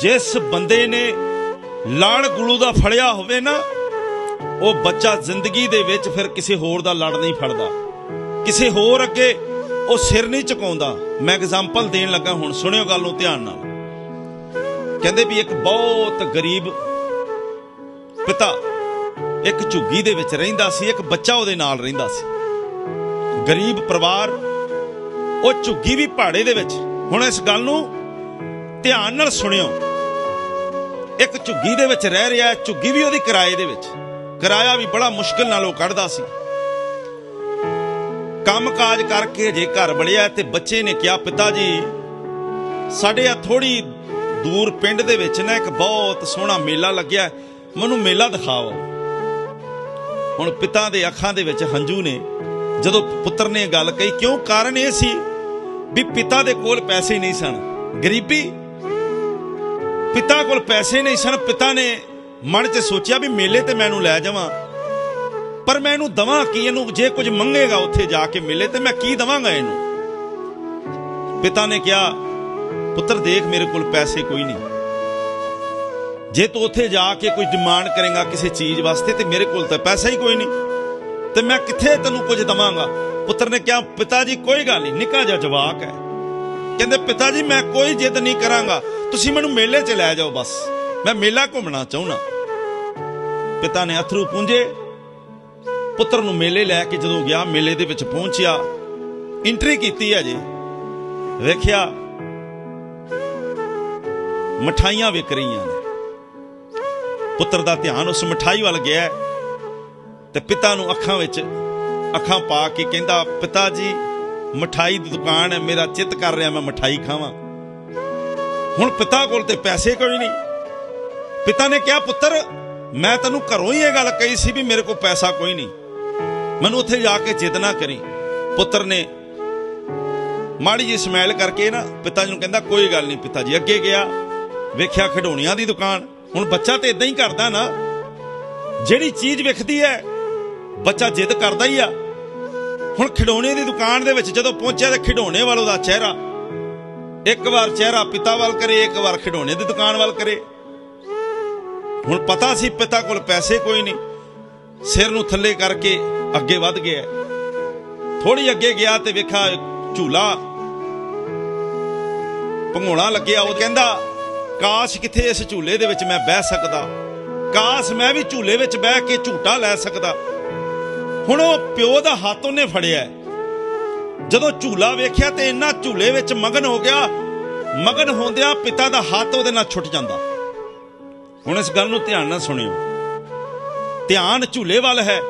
ਜਿਸ ਬੰਦੇ ਨੇ ਲੜ ਗੁਲੂ ਦਾ ਫੜਿਆ ਹੋਵੇ ਨਾ, ਉਹ ਬੱਚਾ ਜ਼ਿੰਦਗੀ ਦੇ ਵਿੱਚ ਫਿਰ ਕਿਸੇ ਹੋਰ ਦਾ ਲੜ ਨਹੀਂ ਫੜਦਾ। ਕਿਸੇ ਹੋਰ ਅੱਗੇ ਉਹ ਸਿਰ ਨਹੀਂ ਝੁਕਾਉਂਦਾ। ਮੈਂ ਐਗਜ਼ਾਮਪਲ ਦੇਣ ਲੱਗਾ ਹੁਣ, ਸੁਣਿਓ ਗੱਲ ਨੂੰ ਧਿਆਨ ਨਾਲ। ਕਹਿੰਦੇ ਵੀ ਇੱਕ ਬਹੁਤ ਗਰੀਬ ਪਿਤਾ ਇੱਕ ਝੁੱਗੀ ਦੇ ਵਿੱਚ ਰਹਿੰਦਾ ਸੀ, ਇੱਕ ਬੱਚਾ ਉਹਦੇ ਨਾਲ ਰਹਿੰਦਾ ਸੀ। ਗਰੀਬ ਪਰਿਵਾਰ, ਉਹ ਝੁੱਗੀ ਵੀ ਪਹਾੜੇ ਦੇ ਵਿੱਚ। ਹੁਣ ਇਸ ਗੱਲ ਨੂੰ ਧਿਆਨ ਨਾਲ ਸੁਣਿਓ। ਇੱਕ ਝੁੱਗੀ ਦੇ ਵਿੱਚ ਰਹਿ ਰਿਹਾ ਝੁੱਗੀ ਵੀ ਉਹਦੀ ਕਿਰਾਏ ਦੇ ਵਿੱਚ। ਕਿਰਾਇਆ ਵੀ ਬੜਾ ਮੁਸ਼ਕਿਲ ਨਾਲ ਉਹ ਕੱਢਦਾ ਸੀ। ਕੰਮਕਾਜ ਕਰਕੇ ਜੇ ਘਰ ਬੜਿਆ ਤੇ ਬੱਚੇ ਨੇ ਕਿਹਾ, ਪਿਤਾ ਜੀ, ਸਾਡੇ ਆ ਥੋੜੀ ਦੂਰ ਪਿੰਡ ਦੇ ਵਿੱਚ ਨਾ ਇੱਕ ਬਹੁਤ ਸੋਹਣਾ ਮੇਲਾ ਲੱਗਿਆ ਮੈਨੂੰ ਮੇਲਾ ਦਿਖਾਓ। ਹੁਣ ਪਿਤਾ ਦੇ ਅੱਖਾਂ ਦੇ ਵਿੱਚ ਹੰਝੂ ਨੇ। ਜਦੋਂ ਪੁੱਤਰ ਨੇ ਗੱਲ ਕਹੀ, ਕਿਉਂ ਕਾਰਨ ਇਹ ਸੀ ਵੀ ਪਿਤਾ ਦੇ ਕੋਲ ਪੈਸੇ ਨਹੀਂ ਸਨ? ਗਰੀਬੀ ਪਿਤਾ ਕੋਲ ਪੈਸੇ ਨਹੀਂ ਸਨ, ਪਿਤਾ ਨੇ ਮਨ 'ਚ ਸੋਚਿਆ ਵੀ ਮੇਲੇ ਤੇ ਮੈਨੂੰ ਲੈ ਜਾਵਾਂ। ਪਰ ਮੈਂ ਇਹਨੂੰ ਦਵਾਂ ਕੀ, ਇਹਨੂੰ ਜੇ ਕੁਝ ਮੰਗੇਗਾ ਉੱਥੇ ਜਾ ਕੇ ਮੇਲੇ ਤੇ ਮੈਂ ਕੀ ਦਵਾਂਗਾ ਇਹਨੂੰ? ਪਿਤਾ ਨੇ ਕਿਹਾ, ਪੁੱਤਰ, ਦੇਖ ਮੇਰੇ ਕੋਲ ਪੈਸੇ ਕੋਈ ਨਹੀਂ। ਜੇ ਤੂੰ ਉੱਥੇ ਜਾ ਕੇ ਕੋਈ ਡਿਮਾਂਡ ਕਰੇਗਾ ਕਿਸੇ ਚੀਜ਼ ਵਾਸਤੇ ਤੇ ਮੇਰੇ ਕੋਲ ਤਾਂ ਪੈਸਾ ਹੀ ਕੋਈ ਨਹੀਂ। ਤੇ ਮੈਂ ਕਿੱਥੇ ਤੈਨੂੰ ਕੁਝ ਦਵਾਂਗਾ? ਪੁੱਤਰ ਨੇ ਕਿਹਾ, ਪਿਤਾ ਜੀ, ਕੋਈ ਗੱਲ ਨਹੀਂ, ਨਿੱਕਾ ਜਿਹਾ ਜਵਾਕ ਹੈ। ਕਹਿੰਦੇ, ਪਿਤਾ ਜੀ, ਮੈਂ ਕੋਈ ਜਿੱਦ ਨਹੀਂ ਕਰਾਂਗਾ। ਤੁਸੀਂ ਮੈਨੂੰ ਮੇਲੇ 'ਚ ਲੈ ਜਾਓ ਬਸ। ਮੈਂ ਮੇਲਾ ਘੁੰਮਣਾ ਚਾਹੁੰਨਾ ਪਿਤਾ ਨੇ ਅਥਰੂ ਪੂੰਝੇ। ਪੁੱਤਰ ਨੂੰ ਮੇਲੇ ਲੈ ਕੇ ਜਦੋਂ ਗਿਆ, ਮੇਲੇ ਦੇ ਵਿੱਚ ਪਹੁੰਚਿਆ। ਐਂਟਰੀ ਕੀਤੀ ਹੈ ਜੀ। ਵੇਖਿਆ, ਮਠਾਈਆਂ ਵਿਕ ਰਹੀਆਂ ਨੇ। ਪੁੱਤਰ ਦਾ ਧਿਆਨ ਉਸ ਮਠਾਈ ਵੱਲ ਗਿਆ। ਹੈ ਤੇ ਪਿਤਾ ਨੂੰ ਅੱਖਾਂ ਵਿੱਚ ਅੱਖਾਂ ਪਾ ਕੇ ਕਹਿੰਦਾ, ਪਿਤਾ ਜੀ, ਮਠਾਈ ਦੀ ਦੁਕਾਨ ਹੈ, ਮੇਰਾ ਚਿੱਤ ਕਰ ਰਿਹਾ, ਮੈਂ ਮਠਾਈ ਖਾਵਾਂ। ਹੁਣ ਪਿਤਾ ਕੋਲ ਤੇ ਪੈਸੇ ਕੋਈ ਨਹੀਂ। ਪਿਤਾ ਨੇ ਕਿਹਾ, ਪੁੱਤਰ, ਮੈਂ ਤੈਨੂੰ ਘਰੋਂ ਹੀ ਇਹ ਗੱਲ ਕਹੀ ਸੀ ਵੀ ਮੇਰੇ ਕੋਲ ਪੈਸਾ ਕੋਈ ਨਹੀਂ। ਮੈਨੂੰ ਉੱਥੇ ਜਾ ਕੇ ਜਿੱਦ ਨਾ ਕਰੀ। ਪੁੱਤਰ ਨੇ ਮਾੜੀ ਜੀ ਸਮੈਲ ਕਰਕੇ ਨਾ ਪਿਤਾ ਜੀ ਨੂੰ ਕਹਿੰਦਾ, ਕੋਈ ਗੱਲ ਨਹੀਂ ਪਿਤਾ ਜੀ, ਅੱਗੇ ਗਿਆ। ਵੇਖਿਆ ਖਿਡੌਣਿਆਂ ਦੀ ਦੁਕਾਨ। ਹੁਣ ਬੱਚਾ ਤੇ ਇਦਾਂ ਹੀ ਕਰਦਾ ਨਾ। ਜਿਹੜੀ ਚੀਜ਼ ਵਿਖਦੀ ਹੈ, ਬੱਚਾ ਜਿੱਦ ਕਰਦਾ ਹੀ ਆ। ਹੁਣ ਖਿਡੌਣੇ ਦੀ ਦੁਕਾਨ ਦੇ ਵਿੱਚ ਜਦੋਂ ਪਹੁੰਚਿਆ ਤੇ ਖਿਡੌਣੇ ਵਾਲੋ ਦਾ ਚਿਹਰਾ ਇੱਕ ਵਾਰ ਚਿਹਰਾ ਪਿਤਾ ਵੱਲ ਕਰੇ, ਇੱਕ ਵਾਰ ਖਿਡੌਣੇ ਦੀ ਦੁਕਾਨ ਵੱਲ ਕਰੇ। ਹੁਣ ਪਤਾ ਸੀ ਪਿਤਾ ਕੋਲ ਪੈਸੇ ਕੋਈ ਨਹੀਂ। ਸਿਰ ਨੂੰ ਥੱਲੇ ਕਰਕੇ ਅੱਗੇ ਵੱਧ ਗਿਆ। ਥੋੜੀ ਅੱਗੇ ਗਿਆ ਤੇ ਵੇਖਾ ਝੂਲਾ। ਭੰਗੋਣਾ ਲੱਗਿਆ। ਉਹ ਕਹਿੰਦਾ, ਕਾਸ਼ ਕਿਥੇ ਇਸ ਝੂਲੇ ਦੇ ਵਿੱਚ ਮੈਂ ਬਹਿ ਸਕਦਾ? ਕਾਸ਼ ਮੈਂ ਵੀ ਝੂਲੇ ਵਿੱਚ ਬਹਿ ਕੇ ਝੂਟਾ ਲੈ ਸਕਦਾ? ਹੁਣ ਉਹ ਪਿਓ ਦਾ ਹੱਥ ਉਹਨੇ ਫੜਿਆ। ਜਦੋਂ ਝੂਲਾ ਵੇਖਿਆ ਤੇ ਇੰਨਾ ਝੂਲੇ ਵਿੱਚ ਮਗਨ ਹੋ ਗਿਆ, ਮਗਨ ਹੁੰਦਿਆਂ ਪਿਤਾ ਦਾ ਹੱਥ ਉਹਦੇ ਨਾਲ ਛੁੱਟ ਜਾਂਦਾ। ਹੁਣ ਇਸ ਗੱਲ ਨੂੰ ਧਿਆਨ ਨਾਲ ਸੁਣਿਓ। ਧਿਆਨ ਝੂਲੇ ਵੱਲ ਹੈ।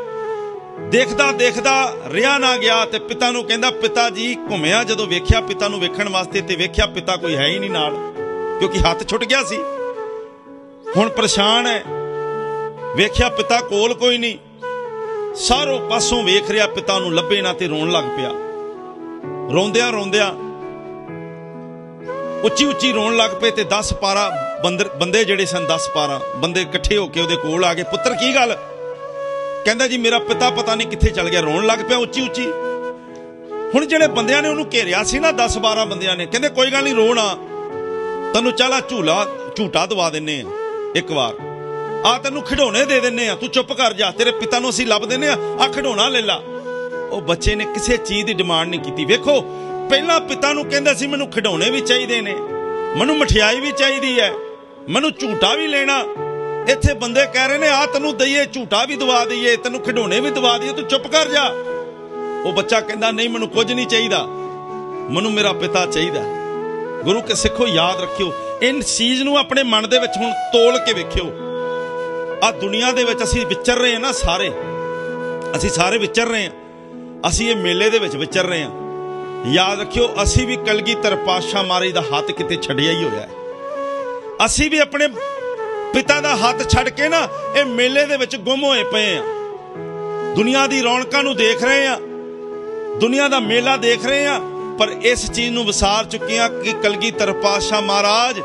ਦੇਖਦਾ ਦੇਖਦਾ ਰਿਆ ਨਾ ਗਿਆ ਤੇ ਪਿਤਾ ਨੂੰ ਕਹਿੰਦਾ, ਪਿਤਾ ਜੀ, ਘੁੰਮਿਆ ਜਦੋਂ ਵੇਖਿਆ, ਪਿਤਾ ਨੂੰ ਵੇਖਣ ਵਾਸਤੇ ਤੇ ਵੇਖਿਆ ਪਿਤਾ ਕੋਈ ਹੈ ਹੀ ਨਹੀਂ ਨਾਲ, ਕਿਉਂਕਿ ਹੱਥ ਛੁੱਟ ਗਿਆ ਸੀ। ਹੁਣ ਪਰੇਸ਼ਾਨ ਹੈ। ਵੇਖਿਆ ਪਿਤਾ ਕੋਲ ਕੋਈ ਨਹੀਂ। ਸਾਰੋਂ ਪਾਸੋਂ ਵੇਖ ਰਿਹਾ, ਪਿਤਾ ਨੂੰ ਲੱਭੇ ਨਾ ਤੇ ਰੋਣ ਲੱਗ ਪਿਆ। ਰੋਂਦਿਆਂ ਰੋਂਦਿਆਂ ਉੱਚੀ ਉੱਚੀ ਰੋਣ ਲੱਗ ਪਏ ਤੇ 10 ਪਾਰਾ ਬੰਦਰ ਬੰਦੇ ਜਿਹੜੇ ਸਨ 10 ਪਾਰਾ ਬੰਦੇ ਇਕੱਠੇ ਹੋ ਕੇ ਉਹਦੇ ਕੋਲ ਆ ਗਏ। ਪੁੱਤਰ, ਕੀ ਗੱਲ? ਕਹਿੰਦਾ ਜੀ, ਮੇਰਾ ਪਿਤਾ ਪਤਾ ਨਹੀਂ ਕਿੱਥੇ ਚਲ ਗਿਆ। ਰੋਣ ਲੱਗ ਪਿਆ ਉੱਚੀ ਉੱਚੀ। ਹੁਣ ਜਿਹੜੇ ਬੰਦਿਆਂ ਨੇ ਉਹਨੂੰ ਘੇਰਿਆ ਸੀ ਨਾ 10 12 ਬੰਦਿਆਂ ਨੇ, ਕਹਿੰਦੇ ਕੋਈ ਗੱਲ ਨਹੀਂ, ਰੋਣਾ ਤੈਨੂੰ ਚਾਲਾ ਝੂਲਾ, ਝੂਟਾ ਦਵਾ ਦਿੰਨੇ ਆ, ਇੱਕ ਵਾਰ। ਆ ਤੈਨੂੰ ਖਿਡੌਣੇ ਦੇ ਦਿੰਨੇ ਆ, ਤੂੰ ਚੁੱਪ ਕਰ ਜਾ। ਤੇਰੇ ਪਿਤਾ ਨੂੰ ਅਸੀਂ ਲੱਭ ਦਿੰਨੇ ਆ। ਆ ਖਿਡੌਣਾ ਲੈ ਲਾ। ਉਹ ਬੱਚੇ ਨੇ ਕਿਸੇ ਚੀਜ਼ ਦੀ ਡਿਮਾਂਡ ਨਹੀਂ ਕੀਤੀ। ਵੇਖੋ, ਪਹਿਲਾਂ ਪਿਤਾ ਨੂੰ ਕਹਿੰਦਾ ਸੀ, ਮੈਨੂੰ ਖਿਡੌਣੇ ਵੀ ਚਾਹੀਦੇ ਨੇ, ਮੈਨੂੰ ਮਠਿਆਈ ਵੀ ਚਾਹੀਦੀ ਹੈ, ਮੈਨੂੰ ਝੂਟਾ ਵੀ ਲੈਣਾ। ਇੱਥੇ ਬੰਦੇ ਕਹਿ ਰਹੇ ਨੇ ਆ ਤੈਨੂੰ ਦਈਏ, ਝੂਟਾ ਵੀ ਦਵਾ ਦਈਏ, ਤੈਨੂੰ ਖਿਡੌਣੇ ਵੀ ਦਵਾ ਦਈਏ, ਤੂੰ ਚੁੱਪ ਕਰ ਜਾ। ਉਹ ਬੱਚਾ ਕਹਿੰਦਾ, ਨਹੀਂ, ਮੈਨੂੰ ਕੁਝ ਨਹੀਂ ਚਾਹੀਦਾ, ਮੈਨੂੰ ਮੇਰਾ ਪਿਤਾ ਚਾਹੀਦਾ ਗੁਰੂ ਕੇ ਸਿੱਖੋ, ਯਾਦ ਰੱਖਿਓ ਇਨ ਚੀਜ਼ ਨੂੰ ਆਪਣੇ ਮਨ ਦੇ ਵਿੱਚ ਹੁਣ ਤੋਲ ਕੇ ਵੇਖਿਓ। ਆ ਦੁਨੀਆ ਦੇ ਵਿੱਚ ਅਸੀਂ ਵਿਚਰ ਰਹੇ ਹਾਂ ਨਾ ਸਾਰੇ। ਅਸੀਂ ਸਾਰੇ ਵਿਚਰ ਰਹੇ ਹਾਂ। ਅਸੀਂ ਇਹ ਮੇਲੇ ਦੇ ਵਿੱਚ ਵਿਚਰ ਰਹੇ ਹਾਂ। ਯਾਦ ਰੱਖਿਓ, ਅਸੀਂ ਵੀ ਕਲਗੀਧਰ ਪਾਤਸ਼ਾਹ ਮਹਾਰਾਜ ਦਾ ਹੱਥ ਕਿਤੇ ਛੱਡਿਆ ਹੀ ਹੋਇਆ ਹੈ। ਅਸੀਂ ਵੀ ਆਪਣੇ ਪਿਤਾ ਦਾ ਹੱਥ ਛੱਡ ਕੇ ਨਾ ਇਹ ਮੇਲੇ ਦੇ ਵਿੱਚ ਗੁੰਮ ਹੋਏ ਪਏ ਆ ਦੁਨੀਆ ਦੀ ਰੌਣਕਾਂ ਨੂੰ ਦੇਖ ਰਹੇ ਆ ਦੁਨੀਆ ਦਾ ਮੇਲਾ ਦੇਖ ਰਹੇ ਆ ਪਰ ਇਸ ਚੀਜ਼ ਨੂੰ ਵਿਸਾਰ ਚੁੱਕੇ ਆ ਕਿ ਕਲਗੀਧਰ ਪਾਤਸ਼ਾਹ ਮਹਾਰਾਜ,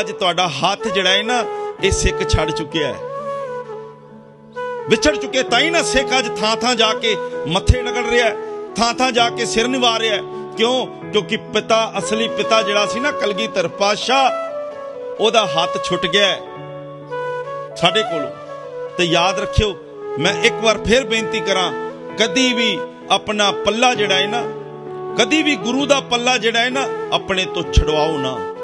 ਅੱਜ ਤੁਹਾਡਾ ਹੱਥ ਜਿਹੜਾ ਹੈ ਨਾ, ਇਹ ਸਿੱਖ ਛੱਡ ਚੁੱਕਿਆ ਹੈ। ਵਿਛੜ ਚੁੱਕੇ ਤਾਂ ਹੀ ਨਾ ਸਿੱਖ ਅੱਜ ਥਾਂ ਥਾਂ ਜਾ ਕੇ ਮੱਥੇ ਰਗੜ ਰਿਹਾ ਥਾਂ ਥਾਂ ਜਾ ਕੇ ਸਿਰ ਨਿਵਾ ਰਿਹਾ ਕਿਉਂ? ਕਿਉਂਕਿ ਪਿਤਾ, ਅਸਲੀ ਪਿਤਾ ਜਿਹੜਾ ਸੀ ਨਾ ਕਲਗੀਧਰ ਪਾਤਸ਼ਾਹ, ਉਹਦਾ ਹੱਥ ਛੁੱਟ ਗਿਆ ਸਾਡੇ ਕੋਲੋਂ। ਤੇ ਯਾਦ ਰੱਖਿਓ, ਮੈਂ ਇੱਕ ਵਾਰ ਫੇਰ ਬੇਨਤੀ ਕਰਾਂ, ਕਦੀ ਵੀ ਆਪਣਾ ਪੱਲਾ ਜਿਹੜਾ ਹੈ ਨਾ, ਕਦੀ ਵੀ ਗੁਰੂ ਦਾ ਪੱਲਾ ਜਿਹੜਾ ਹੈ ਨਾ, ਆਪਣੇ ਤੋਂ ਛਡਵਾਓ ਨਾ।